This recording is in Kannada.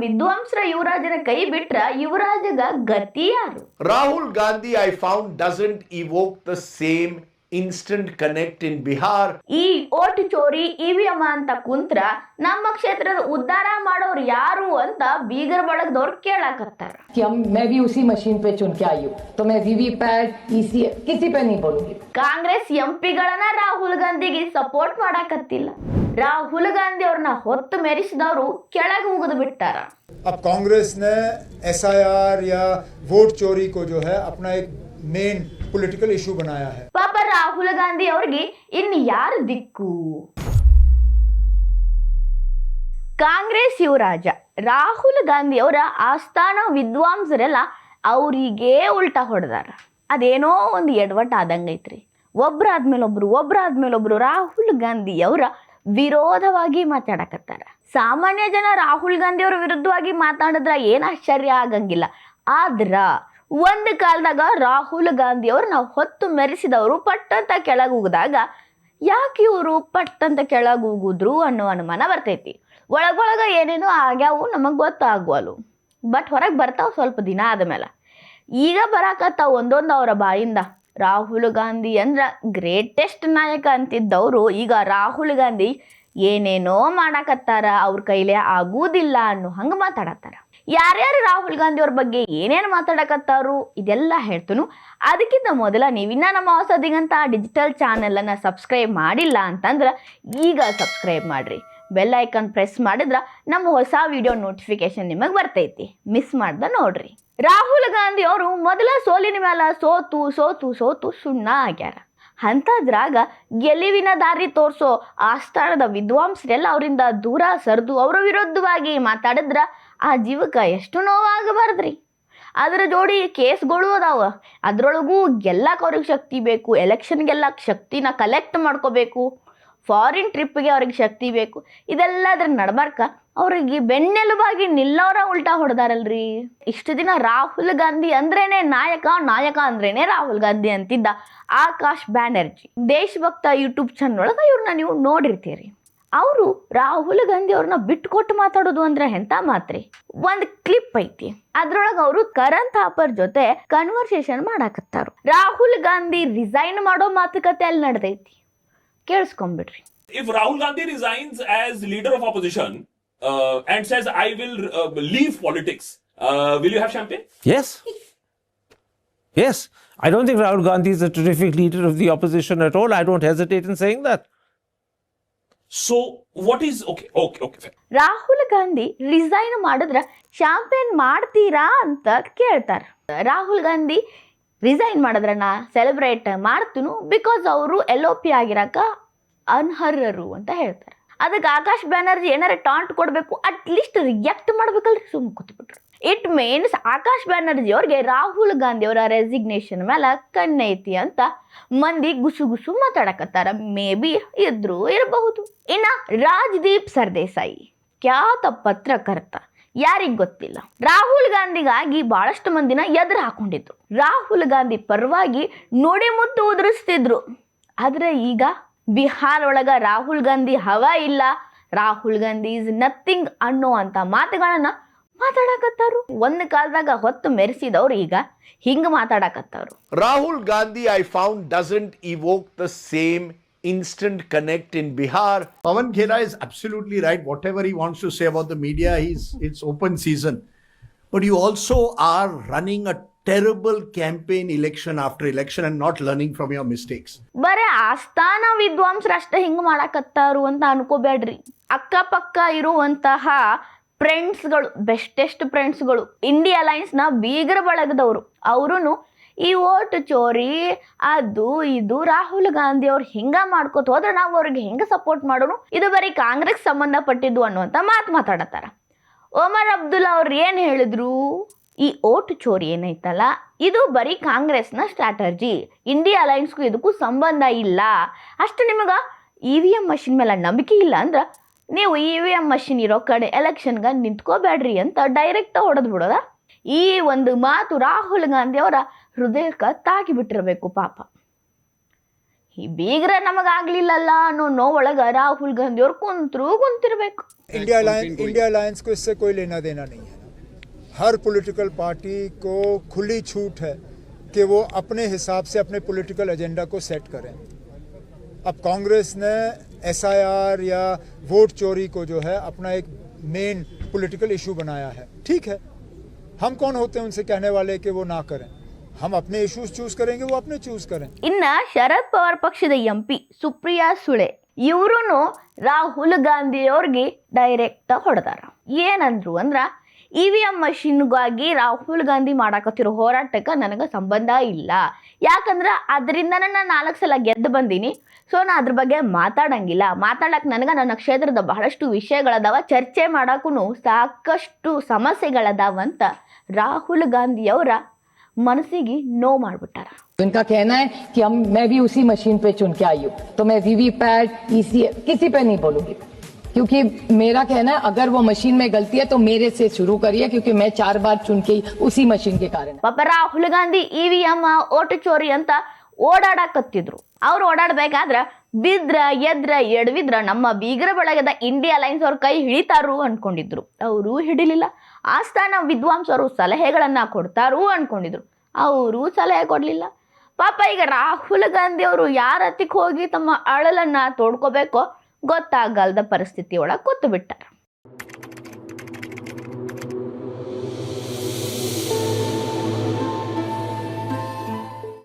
ವಿದ್ವಾಂಸರ ಯುವರಾಜನ ಕೈ ಬಿಟ್ರ ಯುವರಾಜಗ ಗತಿ ಯಾರು? Rahul Gandhi I found doesn't evoke the same instant connect in Bihar. ಈ ಓಟ್ ಚೋರಿ ಇವಿಎಂ ಅಂತ ಕುಂತ್ರ ನಮ್ಮ ಕ್ಷೇತ್ರದ ಉದ್ಧಾರ ಮಾಡೋರು ಯಾರು ಅಂತ ಬೀಗರ್ ಬಳಗದವ್ರು ಕೇಳಾಕತ್ತಾರ कि हम मैं भी उसी मशीन पे चुन के आई हूँ तो मैं वीवीपैट ईसी किसी पे नहीं बोलूंगी ಕಾಂಗ್ರೆಸ್ ಎಂಪಿಗಳನ್ನ ರಾಹುಲ್ ಗಾಂಧಿಗೆ ಸಪೋರ್ಟ್ ಮಾಡಾಕತ್ತಿಲ್ಲ ರಾಹುಲ್ ಗಾಂಧಿ ಅವ್ರನ್ನ ಹೊತ್ತು ಮೆರೆಸಿದವರು ಕೆಳಗೆ ಉಗಿದು ಬಿಟ್ಟಾರ अब कांग्रेस ने एसआईआर या वोट चोरी को जो है अपना एक मेन पॉलिटिकल इशू बनाया है ಪಾಪ ರಾಹುಲ್ ಗಾಂಧಿ ಅವ್ರಿಗೆ ಇನ್ ಯಾರು ದಿಕ್ಕು ಕಾಂಗ್ರೆಸ್ ಯುವರಾಜ ರಾಹುಲ್ ಗಾಂಧಿ ಅವರ ಆಸ್ಥಾನ ವಿದ್ವಾಂಸರೆಲ್ಲ ಅವರಿಗೆ ಉಲ್ಟಾ ಹೊಡೆದಾರ ಅದೇನೋ ಒಂದು ಎಡವಟ್ಟು ಆದಂಗೈತ್ರಿ ಒಬ್ರಾದ್ಮೇಲೆ ಒಬ್ರು ಒಬ್ರಾದ್ಮೇಲೆ ಒಬ್ರು ರಾಹುಲ್ ಗಾಂಧಿ ಅವರ ವಿರೋಧವಾಗಿ ಮಾತಾಡಕತ್ತಾರ ಸಾಮಾನ್ಯ ಜನ ರಾಹುಲ್ ಗಾಂಧಿ ಅವರ ವಿರುದ್ಧವಾಗಿ ಮಾತಾಡಿದ್ರ ಏನು ಆಶ್ಚರ್ಯ ಆಗಂಗಿಲ್ಲ ಆದ್ರ ಒಂದು ಕಾಲದಾಗ ರಾಹುಲ್ ಗಾಂಧಿ ಅವ್ರು ನಾವು ಹೊತ್ತು ಮೆರೆಸಿದವರು ಪಟ್ಟಂತ ಕೆಳಗೆ ಉಗಿದಾಗ ಯಾಕೆ ಇವರು ಪಟ್ಟಂತ ಕೆಳಗೆ ಉಗಿದ್ರು ಅನ್ನೋ ಅನುಮಾನ ಬರ್ತೈತಿ. ಒಳಗೊಳಗ ಏನೇನೋ ಆಗ್ಯಾವು ನಮಗೆ ಗೊತ್ತಾಗ್ವಲ್ವು ಬಟ್ ಹೊರಗೆ ಬರ್ತಾವ ಸ್ವಲ್ಪ ದಿನ ಆದಮೇಲೆ. ಈಗ ಬರಾಕತ್ತಾವ ಒಂದೊಂದು ಅವರ ಬಾಯಿಂದ. ರಾಹುಲ್ ಗಾಂಧಿ ಅಂದ್ರ ಗ್ರೇಟೆಸ್ಟ್ ನಾಯಕ ಅಂತಿದ್ದವರು. ಈಗ ರಾಹುಲ್ ಗಾಂಧಿ ಏನೇನೋ ಮಾಡಾಕತ್ತಾರ, ಅವ್ರ ಕೈಲೇ ಆಗುವುದಿಲ್ಲ ಅನ್ನೋ ಹಂಗೆ ಮಾತಾಡತ್ತಾರ. ಯಾರ್ಯಾರು ರಾಹುಲ್ ಗಾಂಧಿ ಅವ್ರ ಬಗ್ಗೆ ಏನೇನು ಮಾತಾಡಕತ್ತಾರು ಇದೆಲ್ಲ ಹೇಳ್ತನು. ಅದಕ್ಕಿಂತ ಮೊದಲ ನೀವಿನ್ನ ನಮ್ಮ ಹೊಸದಿಗಂತ ಡಿಜಿಟಲ್ ಚಾನೆಲನ್ನು ಸಬ್ಸ್ಕ್ರೈಬ್ ಮಾಡಿಲ್ಲ ಅಂತಂದ್ರೆ ಈಗ ಸಬ್ಸ್ಕ್ರೈಬ್ ಮಾಡಿರಿ. ಬೆಲ್ ಐಕಾನ್ ಪ್ರೆಸ್ ಮಾಡಿದ್ರೆ ನಮ್ಮ ಹೊಸ ವಿಡಿಯೋ ನೋಟಿಫಿಕೇಶನ್ ನಿಮಗೆ ಬರ್ತೈತಿ. ಮಿಸ್ ಮಾಡ್ದ ನೋಡ್ರಿ. ರಾಹುಲ್ ಗಾಂಧಿ ಅವರು ಮೊದಲ ಸೋಲಿನ ಮೇಲೆ ಸೋತು ಸೋತು ಸೋತು ಸುಣ್ಣ ಆಗ್ಯಾರ. ಅಂಥದ್ರಾಗ ಗೆಲುವಿನ ದಾರಿ ತೋರಿಸೋ ಆಸ್ಥಾನದ ವಿದ್ವಾಂಸರೆಲ್ಲ ಅವರಿಂದ ದೂರ ಸರಿದು ಅವರ ವಿರುದ್ಧವಾಗಿ ಮಾತಾಡಿದ್ರ ಆ ಜೀವಕ್ಕೆ ಎಷ್ಟು ನೋವಾಗಬಾರ್ದ್ರಿ? ಅದರ ಜೋಡಿ ಕೇಸ್ಗಳು ಅದಾವ. ಅದರೊಳಗೂ ಗೆಲ್ಲಕ್ಕೆ ಅವ್ರಿಗೆ ಶಕ್ತಿ ಬೇಕು, ಎಲೆಕ್ಷನ್ಗೆಲ್ಲ ಶಕ್ತಿನ ಕಲೆಕ್ಟ್ ಮಾಡ್ಕೋಬೇಕು ಫಾರಿನ್ ಟ್ರಿಪ್ಗೆ ಅವ್ರಿಗೆ ಶಕ್ತಿ ಬೇಕು, ಇದೆಲ್ಲದ್ರ ನಡ್ಬಾರ್ಕ? ಅವ್ರಿಗೆ ಬೆನ್ನೆಲುಬಾಗಿ ನಿಲ್ಲೋರ ಉಲ್ಟಾ ಹೊಡೆದಾರಲ್ರಿ. ಇಷ್ಟು ದಿನ ರಾಹುಲ್ ಗಾಂಧಿ ಅಂದ್ರೇನೆ ನಾಯಕ ನಾಯಕ ಅಂದ್ರೇನೆ ರಾಹುಲ್ ಗಾಂಧಿ ಅಂತಿದ್ದ ಆಕಾಶ್ ಬ್ಯಾನರ್ಜಿ. ದೇಶಭಕ್ತ ಯೂಟ್ಯೂಬ್ ಚಾನಲ್ ಒಳಗೆ ಇವ್ರನ್ನ ನೀವು ನೋಡಿರ್ತೀರಿ. ಅವರು ರಾಹುಲ್ ಗಾಂಧಿ ಅವ್ರನ್ನ ಬಿಟ್ಕೊಟ್ಟು ಮಾತಾಡೋದು ಅಂದ್ರೆ ಎಂತ ಮಾತ್ರಿ? ಒಂದು ಕ್ಲಿಪ್ ಐತಿ. ಅದ್ರೊಳಗೆ ಅವರು ಕರಣ್ ಥಾಪರ್ ಜೊತೆ ಕನ್ವರ್ಸೇಷನ್ ಮಾಡಾಕತ್ತಾರು. ರಾಹುಲ್ ಗಾಂಧಿ ರಿಸೈನ್ ಮಾಡೋ ಮಾತುಕತೆ ಅಲ್ಲಿ ನಡೆದೈತಿ. ಕೇಳಿಸ್ಕೊಂಬಿಡ್ರಿ. If Rahul Gandhi resigns as leader of opposition and says I will will uh, will you have will you have I Yes. Think Rahul Gandhi is Rahul Gandhi leader of the leader at the I don't all. In saying hesitate in what is okay okay okay. Rahul Gandhi resign ಮಾಡಿದ್ರ ಶಾಂಪೇನ್ ಮಾಡ್ತೀರಾ ಅಂತ ಕೇಳ್ತಾರೆ. ರಾಹುಲ್ ಗಾಂಧಿ ರಿಸೈನ್ ಮಾಡಿದ್ರಣ್ಣ ಸೆಲೆಬ್ರೇಟ್ ಮಾಡ್ತೀನು ಬಿಕಾಸ್ ಅವರು ಎಲ್ ಒ ಪಿ ಆಗಿರಕ ಅನ್ಹರ್ಹರು ಅಂತ ಹೇಳ್ತಾರೆ. ಅದಕ್ಕೆ ಆಕಾಶ್ ಬ್ಯಾನರ್ಜಿ ಏನಾರ ಟಾಂಟ್ ಕೊಡಬೇಕು ಅಟ್ಲೀಸ್ಟ್ ರಿಯಾಕ್ಟ್ ಮಾಡ್ಬೇಕಲ್ರಿ ಸುಮ್ಮ ಕೂತ್ಬಿಟ್ರು. ಇಟ್ ಮೀನ್ಸ್ ಆಕಾಶ್ ಬ್ಯಾನರ್ಜಿ ಅವ್ರಿಗೆ ರಾಹುಲ್ ಗಾಂಧಿ ಅವರ ರೆಸಿಗ್ನೇಷನ್ ಮೇಲೆ ಕಣ್ಣೈತಿ ಅಂತ ಮಂದಿ ಗುಸು ಗುಸು ಮಾತಾಡಕತ್ತಾರ. ಮೇ ಬಿ ಇದ್ರು ಇರಬಹುದು. ಇನ್ನ ರಾಜ್ದೀಪ್ ಸರ್ದೇಸಾಯಿ ಖ್ಯಾತ ಪತ್ರಕರ್ತ ಯಾರಿಗೆ ಗೊತ್ತಿಲ್ಲ. ರಾಹುಲ್ ಗಾಂಧಿಗಾಗಿ ಬಹಳಷ್ಟು ಮಂದಿನ ಎದುರು ಹಾಕೊಂಡಿದ್ರು. ರಾಹುಲ್ ಗಾಂಧಿ ಪರವಾಗಿ ನೋಡಿ ಮುತ್ತು ಉದುರಿಸ್ತಿದ್ರು. ಆದ್ರೆ ಈಗ ಬಿಹಾರ್ ಒಳಗ ರಾಹುಲ್ ಗಾಂಧಿ ಹವಾ ಇಲ್ಲ. ರಾಹುಲ್ ಗಾಂಧಿ ಇಸ್ ನಥಿಂಗ್ ಅನ್ನೋ ಅಂತ ಮಾತುಗಳನ್ನ ಮಾತಾಡಕತ್ತಾರು ಒಂದು ಕಾಲದಾಗ ಹೊತ್ತು ಮೆರೆಸಿದವ್ರು ಈಗ ಹಿಂಗ ಮಾತಾಡಕತ್ತಾರು Rahul Gandhi I found doesn't evoke the same instant connect in Bihar Pawan Khera is absolutely right whatever he wants to save of the media is it's open season but you also are running a terrible campaign election after election and not learning from your mistakes ಬರೇ ಆಸ್ತಾನ ವಿದ್ವಾಂಸರು ಹಿಂಗ ಹಿಂಗೆ ಮಾಡಕತ್ತಾರು ಅಂತ ಅನ್ಕೋಬೇಡ್ರಿ. ಅಕ್ಕಪಕ್ಕ ಇರುವಂತಹ ಫ್ರೆಂಡ್ಸ್ಗಳು, ಬೆಸ್ಟೆಸ್ಟ್ ಫ್ರೆಂಡ್ಸ್ಗಳು, ಇಂಡಿಯಾ ಅಲೈನ್ಸ್ನ ಬೀಗರ ಬಳಗದವರು. ಅವರು ಈ ಓಟ್ ಚೋರಿ, ಅದು ಇದು ರಾಹುಲ್ ಗಾಂಧಿ ಅವ್ರು ಹಿಂಗ ಮಾಡ್ಕೋತ ಹೋದ್ರೆ ನಾವು ಅವ್ರಿಗೆ ಹೆಂಗೆ ಸಪೋರ್ಟ್ ಮಾಡೋನು ಇದು ಬರೀ ಕಾಂಗ್ರೆಸ್ ಸಂಬಂಧಪಟ್ಟಿದ್ದು ಅನ್ನುವಂಥ ಮಾತು ಮಾತಾಡತ್ತಾರ. ಒಮರ್ ಅಬ್ದುಲ್ಲಾ ಅವ್ರು ಏನು ಹೇಳಿದ್ರು? ಈ ಓಟ್ ಚೋರಿ ಏನೈತಲ್ಲ? ಇದು ಬರೀ ಕಾಂಗ್ರೆಸ್ನ ಸ್ಟ್ರಾಟರ್ಜಿ. ಇಂಡಿಯಾ ಅಲೈನ್ಸ್ಗೂ ಇದಕ್ಕೂ ಸಂಬಂಧ ಇಲ್ಲ. ಅಷ್ಟು ನಿಮಗೆ ಇ ವಿ ಎಂ ಮಷಿನ್ ಮೇಲೆ ನಂಬಿಕೆ ಇಲ್ಲ ಅಂದ್ರೆ ನೀವು ಇ ವಿ ಎಮ್ ಮಷಿನ್ ಇರೋ ಕಡೆ ಎಲೆಕ್ಷನ್ಗೆ ನಿಂತ್ಕೋಬೇಡ್ರಿ ಅಂತ ಡೈರೆಕ್ಟ್ ಹೊಡೆದು ಬಿಡೋದ ಈ ಒಂದು ಮಾತು ರಾಹುಲ್ ಗಾಂಧಿ ಅವರ ಹೃದಯಕ್ಕೆ ತಾಗಿ ಬಿಟ್ಟಿರಬೇಕು ಪಾಪ ಈ ಬೀಗ್ರ ನಮಗಾಗ್ಲಿಲ್ಲಲ್ಲ ಅನ್ನೋ ನೋವೊಳಗ ರಾಹುಲ್ ಗಾಂಧಿ ಅವ್ರು ಕುಂತ್ರು ಕುಂತಿರ್ಬೇಕು इंडिया अलायंस इंडिया अलायंस को इससे कोई लेना देना नहीं है हर पॉलिटिकल पार्टी को खुली छूट है कि वो अपने हिसाब से अपने पॉलिटिकल एजेंडा को सेट करें अब कांग्रेस ने एसआईआर या वोट चोरी को जो है अपना एक मेन पॉलिटिकल इशू बनाया है ठीक है हम कौन होते हैं उनसे कहने वाले कि वो ना करें हम अपने इश्यूज चूज करेंगे वो अपने चूज करें ಇನ್ನ ಶರದ್ ಪವಾರ್ ಪಕ್ಷದ ಎಂ ಪಿ ಸುಪ್ರಿಯಾ ಸುಳೆ ಇವ್ರು ರಾಹುಲ್ ಗಾಂಧಿ ಅವ್ರಿಗೆ ಡೈರೆಕ್ಟ್ ಹೊಡೆದಾರ ಏನಂದ್ರು ಅಂದ್ರ ಇ ವಿ ಎಂ ಮಷಿನ್ಗಾಗಿ ರಾಹುಲ್ ಗಾಂಧಿ ಮಾಡಾಕತ್ತಿರೋ ಹೋರಾಟಕ್ಕೆ ನನಗೆ ಸಂಬಂಧ ಇಲ್ಲ ಯಾಕಂದ್ರ ಅದರಿಂದ ನಾನು ನಾಲ್ಕು ಸಲ ಗೆದ್ದು ಬಂದೀನಿ ಸೊ ನಾ ಅದ್ರ ಬಗ್ಗೆ ಮಾತಾಡಂಗಿಲ್ಲ ಮಾತಾಡಕ್ ನನಗೆ ನನ್ನ ಕ್ಷೇತ್ರದ ಬಹಳಷ್ಟು ವಿಷಯಗಳದಾವ ಚರ್ಚೆ ಮಾಡಕ್ಕೂ ಸಾಕಷ್ಟು ಸಮಸ್ಯೆಗಳದಾವಂತ ರಾಹುಲ್ ಗಾಂಧಿ ಅವರ ಮನಸ್ಸಿಗೆ ನೋವು ಮಾಡ್ಬಿಟ್ಟಾರ इनका कहना है कि हम मैं भी उसी मशीन पे चुन के आई हूँ तो मैं वीवीपैट ईसी किसी पे नहीं बोलूंगी क्योंकि मेरा कहना है अगर वो मशीन में गलती है तो मेरे से शुरू करिए क्योंकि मैं चार बार चुन के ही उसी मशीन के कारण ಪಾಪ Rahul Gandhi E V M vote ಚೋರಿ ಅಂತ ಓಡಾಡಕತ್ತಿದ್ರು ಅವ್ರು ಓಡಾಡ್ಬೇಕಾದ್ರ ಬಿದ್ರ ಎದ್ರ ಎಡವಿದ್ರ ನಮ್ಮ ಬೀಗರ ಬಳಗದ ಇಂಡಿಯಾ ಅಲೈನ್ಸ್ ಅವ್ರ ಕೈ ಹಿಡಿತಾರು ಅನ್ಕೊಂಡಿದ್ರು ಅವರು ಹಿಡಿಲಿಲ್ಲ ಆಸ್ಥಾನ ವಿದ್ವಾಂಸರು ಸಲಹೆಗಳನ್ನ ಕೊಡ್ತಾರು ಅನ್ಕೊಂಡಿದ್ರು ಅವರು ಸಲಹೆ ಕೊಡ್ಲಿಲ್ಲ ಪಾಪ ಈಗ ರಾಹುಲ್ ಗಾಂಧಿ ಅವರು ಯಾರ ಹತ್ತಿಕ್ ಹೋಗಿ ತಮ್ಮ ಅಳಲನ್ನ ತೋಡ್ಕೋಬೇಕೋ ಗೊತ್ತಾಗಲ್ದ ಪರಿಸ್ಥಿತಿ ಒಳಗೆ ಕೂತು